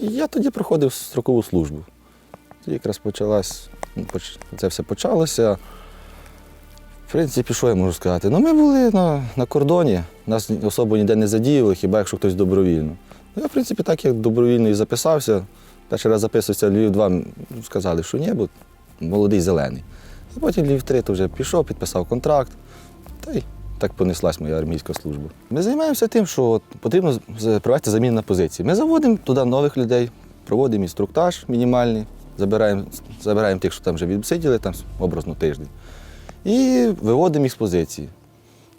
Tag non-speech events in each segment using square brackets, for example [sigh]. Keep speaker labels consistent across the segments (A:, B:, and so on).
A: Я тоді проходив строкову службу. Тоді якраз почалась, ну, це все почалося. В принципі, що я можу сказати? Ну, ми були на, на кордоні, нас особо ніде не задіяли, хіба якщо хтось добровільно. Ну, я, в принципі, так як добровільно і записався. Перший раз записувався Львів 2, сказали, що ні, бо молодий зелений. А потім Львів 3 то вже пішов, підписав контракт. Та й так понеслась моя армійська служба. Ми займаємося тим, що потрібно провести заміну на позиції. Ми заводимо туди нових людей, проводимо інструктаж мінімальний, забираємо, забираємо тих, що там вже відсиділи, там образно тиждень, і виводимо їх з позиції.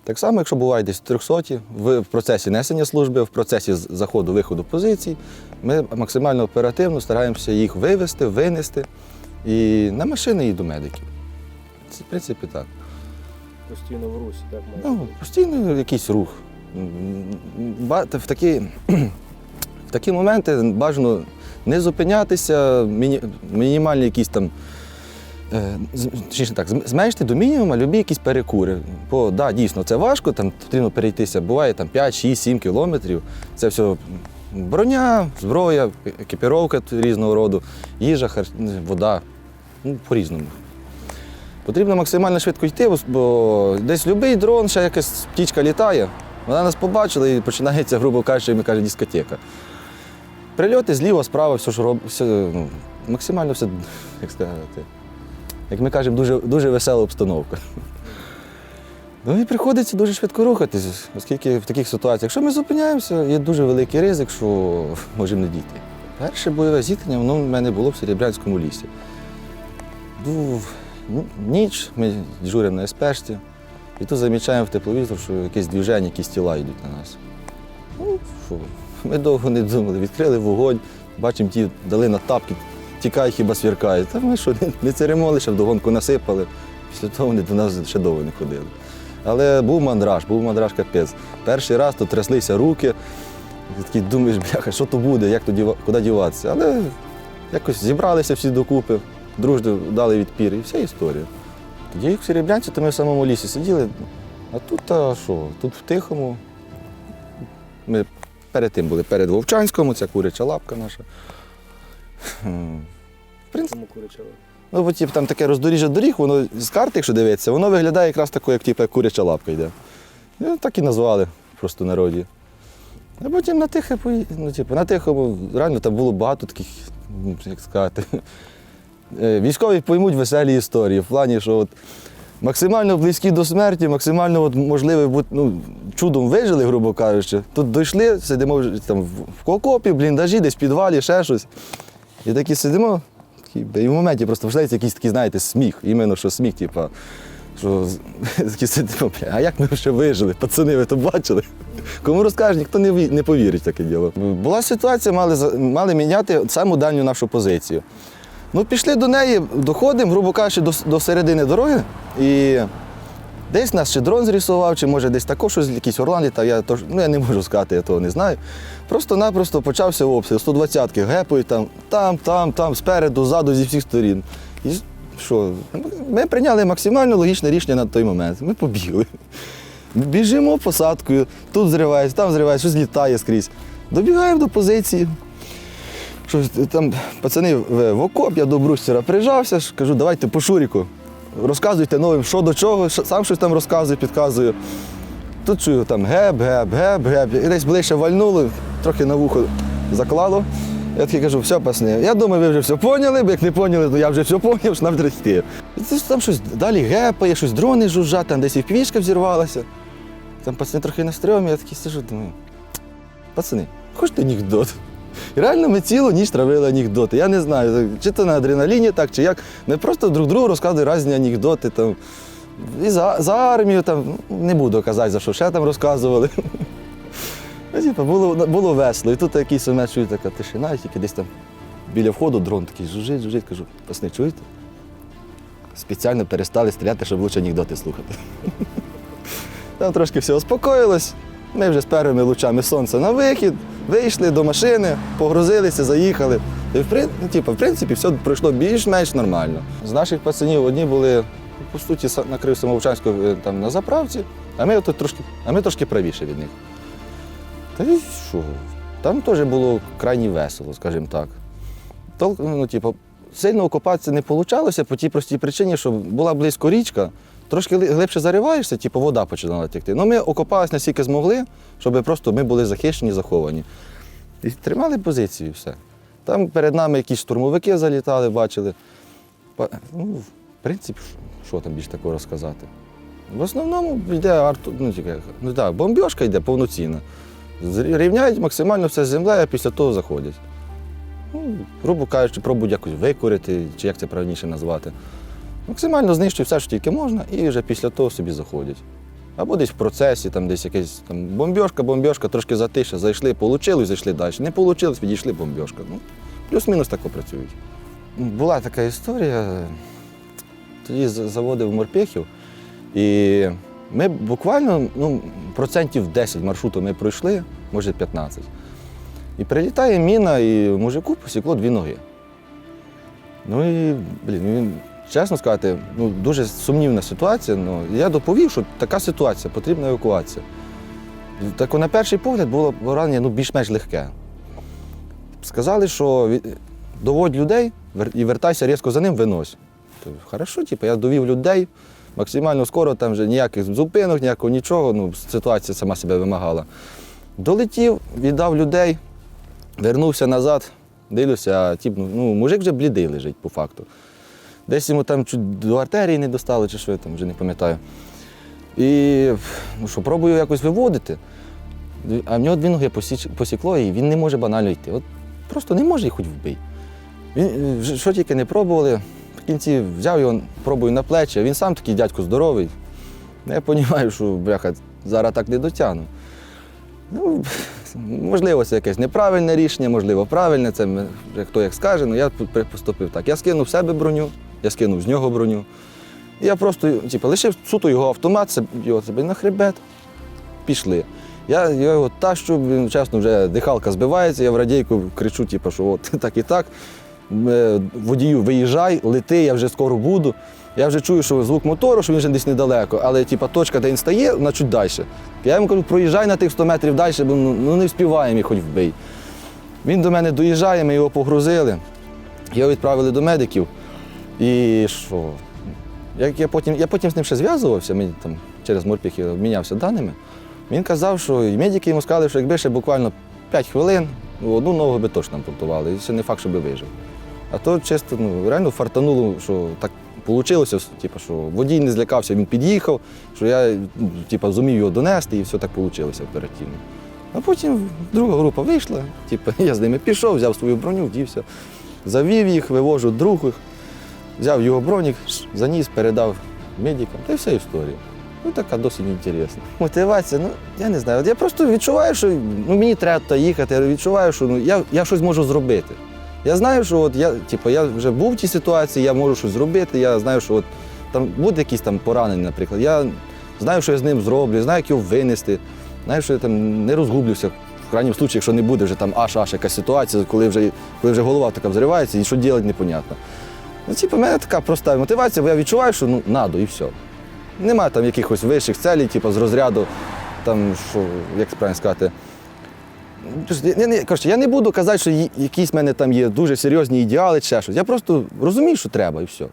A: Так само, якщо буває десь 300 в процесі несення служби, в процесі заходу-виходу позицій, ми максимально оперативно стараємося їх вивезти, винести і на машини і до медиків. Це, в принципі, так.
B: Постійно в русі, так має
A: Ну,
B: бути.
A: постійно якийсь рух. В такі, в такі моменти бажано не зупинятися, міні, мінімальні якісь там. е, з- Точніше так, зм- зменшити до мінімуму любі якісь перекури. Бо да, дійсно це важко, там потрібно перейтися. Буває там 5, 6, 7 кілометрів. Це все броня, зброя, екіпіровка різного роду, їжа, хар- вода. Ну, по-різному. Потрібно максимально швидко йти, бо десь будь-який дрон, ще якась птічка літає. Вона нас побачила і починається, грубо кажучи, ми кажемо, дискотека. Прильоти зліва, справа, все, що робить, все, ну, максимально все, як сказати, як ми кажемо, дуже, дуже весела обстановка. Ну і приходиться дуже швидко рухатись, оскільки в таких ситуаціях, якщо ми зупиняємося, є дуже великий ризик, що можемо не дійти. Перше бойове зіткнення воно в мене було в Серебрянському лісі. Був ніч, ми дежуримо на СПшці, і тут замічаємо в тепловізор, що якесь движення, якісь тіла йдуть на нас. Ну, що, ми довго не думали, відкрили вогонь, бачимо, ті дали на тапки, тікай, хіба свіркає. Та ми що, не, церемонили, ще вдогонку насипали. Після того вони до нас ще довго не ходили. Але був мандраж, був мандраж капець. Перший раз то тряслися руки, і такий думаєш, бляха, що то буде, як то діва- куди діватися. Але якось зібралися всі докупи, дружно дали відпір і вся історія. Тоді як в Серебрянці, то ми в самому лісі сиділи, а тут а що, тут в тихому. Ми перед тим були перед Вовчанському, ця куряча лапка наша. В принципі. Ну, бо типу, там таке роздоріжжя доріг, воно з карти, якщо дивитися, воно виглядає якраз такою, як типу, як куряча лапка йде. І так і назвали просто народі. А потім на тихе ну, типу, на тихому, реально там було багато таких, як сказати. Е, Військові поймуть веселі історії в плані, що от максимально близькі до смерті, максимально от, можливо, ну, чудом вижили, грубо кажучи. Тут дійшли, сидимо там в окопі, бліндажі, десь в підвалі, ще щось. І такі сидимо, і в моменті просто починається якийсь такий, знаєте, сміх. Іменно що сміх, типа, що [laughs] сидимо, а як ми ще вижили? Пацани, ви то бачили? Кому розкажеш, ніхто не, не повірить в таке діло. Була ситуація, мали, мали міняти саму дальню нашу позицію. Ну, пішли до неї, доходимо, грубо кажучи, до, до середини дороги. І десь нас чи дрон зрисував, чи може десь також щось, якийсь орлан літав, я, тож, ну, я не можу сказати, я того не знаю. Просто-напросто почався обстріл, 120-ки гепають там, там, там, там, спереду, ззаду, зі всіх сторін. І що? Ми прийняли максимально логічне рішення на той момент. Ми побігли. Біжимо посадкою, тут зривається, там зривається, щось літає скрізь. Добігаємо до позиції. Щось там пацани в, окоп, я до брустера прижався, кажу, давайте по Шуріку. Розказуйте новим, що до чого, сам щось там розказую, підказую. Тут чую там геп, геп, геп, геп. І десь ближче вальнуло, трохи на вухо заклало. Я такий кажу, все, пацани, я думаю, ви вже все поняли, бо як не поняли, то я вже все поняв, що нам треба там щось далі гепає, щось дрони жужжать, там десь і півішка взірвалася. Там пацани трохи на стрьомі, я такий сижу, думаю, пацани, хочете анекдот? І реально ми цілу ніч травили анекдоти. Я не знаю, чи то на адреналіні так, чи як. Ми просто друг другу розказуємо різні анекдоти. Там, і за, за армію, там, не буду казати, за що ще там розказували. [laughs] Ну, типу, було, було весело. І тут якийсь момент чую така тишина, і тільки десь там біля входу дрон такий жужить, жужить, кажу, пасни, чуєте? Спеціально перестали стріляти, щоб лучше анекдоти слухати. [laughs] Там трошки все успокоїлось. Ми вже з першими лучами сонця на вихід, вийшли до машини, погрузилися, заїхали. І в, прин- ну, типу, в принципі, все пройшло більш-менш нормально. З наших пацанів одні були, ну, по суті, са- накрив Самовчанську е, там на заправці, а ми тут трошки, а ми трошки правіше від них. Та й що? Там теж було крайні весело, скажімо так. Тол- ну, типу, сильно окопатися не вийшло по тій простій причині, що була близько річка, трошки глибше зариваєшся, типу вода починала текти. Ну, ми окопалися наскільки змогли, щоб просто ми були захищені, заховані. І тримали позицію, і все. Там перед нами якісь штурмовики залітали, бачили. Ну, в принципі, що там більш такого розказати? В основному йде арту, ну, тільки, ну так, бомбіжка йде повноцінна. Рівняють максимально все землею, а після того заходять. Ну, грубо кажучи, пробують якось викорити, чи як це правильніше назвати. Максимально знищують все, що тільки можна, і вже після того собі заходять. Або десь в процесі, там десь якась там, бомбьошка, бомбьошка, трошки затиша, зайшли, получилось, зайшли далі. Не вийшло, відійшли бомбьошка. Ну, плюс-мінус так працюють. Була така історія. Тоді заводив морпехів, і ми буквально ну, процентів 10 маршруту ми пройшли, може 15. І прилітає міна, і мужику посікло дві ноги. Ну і, блін, він, чесно сказати, ну, дуже сумнівна ситуація. Ну, я доповів, що така ситуація, потрібна евакуація. Так на перший погляд було поранення ну, більш-менш легке. Сказали, що доводь людей і вертайся різко за ним, винось. Хорошо, типу, я довів людей максимально скоро, там вже ніяких зупинок, ніякого нічого, ну, ситуація сама себе вимагала. Долетів, віддав людей, вернувся назад, дивлюся, а ну, ну, мужик вже блідий лежить по факту. Десь йому там чуть до артерії не достали, чи що я там вже не пам'ятаю. І ну що, пробую якось виводити. А в нього дві ноги посікло, і він не може банально йти. От просто не може їх хоч вбий. Він, що тільки не пробували. В кінці взяв його, пробую на плечі, а він сам такий дядько здоровий. Ну, Я розумію, що бляха, зараз так не дотягну. Ну, можливо, це якесь неправильне рішення, можливо, правильне, це хто як скаже, але я поступив так. Я скинув в себе броню, я скинув з нього броню. І я просто типу, лишив суто його автомат, його себе на хребет, пішли. Я, його тащу, він чесно, вже дихалка збивається, я в радійку кричу, типу, що от [laughs] так і так. Е, Водію, виїжджай, лети, я вже скоро буду. Я вже чую, що звук мотору, що він вже десь недалеко, але типу, точка, де він стає, вона чуть далі. Я йому кажу, проїжджай на тих 100 метрів далі, бо ну, ну, не вспіваємо їх хоч вбий. Він до мене доїжджає, ми його погрузили, його відправили до медиків. І що? Як я, потім, я потім з ним ще зв'язувався, ми там через морпіхи обмінявся даними. Він казав, що і медики йому сказали, що якби ще буквально 5 хвилин, ну, одну ногу би точно ампутували, і ще не факт, що би вижив. А то чисто ну, реально фартануло, що так вийшло, типу, що водій не злякався, він під'їхав, що я ну, типу, зумів його донести, і все так вийшло оперативно. А потім друга група вийшла, типу, [laughs] я з ними пішов, взяв свою броню, вдівся, завів їх, вивожу других, взяв його бронік, заніс, передав медикам, та й вся історія. Ну, така досить інтересна. Мотивація, ну я не знаю. От я просто відчуваю, що ну, мені треба туди їхати. Я відчуваю, що ну, я, я щось можу зробити. Я знаю, що от я, типу, я вже був в тій ситуації, я можу щось зробити. Я знаю, що от там буде якийсь там поранений, наприклад. Я знаю, що я з ним зроблю, знаю, як його винести. Знаю, що я там не розгублюся. В крайньому випадку, якщо не буде вже там аж аж якась ситуація, коли вже, коли вже голова така взривається і що робити, непонятно. Ну, типу, в мене така проста мотивація, бо я відчуваю, що ну, надо і все. Немає там якихось вищих целей, типу, з розряду, там, що, як правильно сказати. Я, не, коротше, я не буду казати, що якісь в мене там є дуже серйозні ідеали чи щось. Я просто розумію, що треба, і все.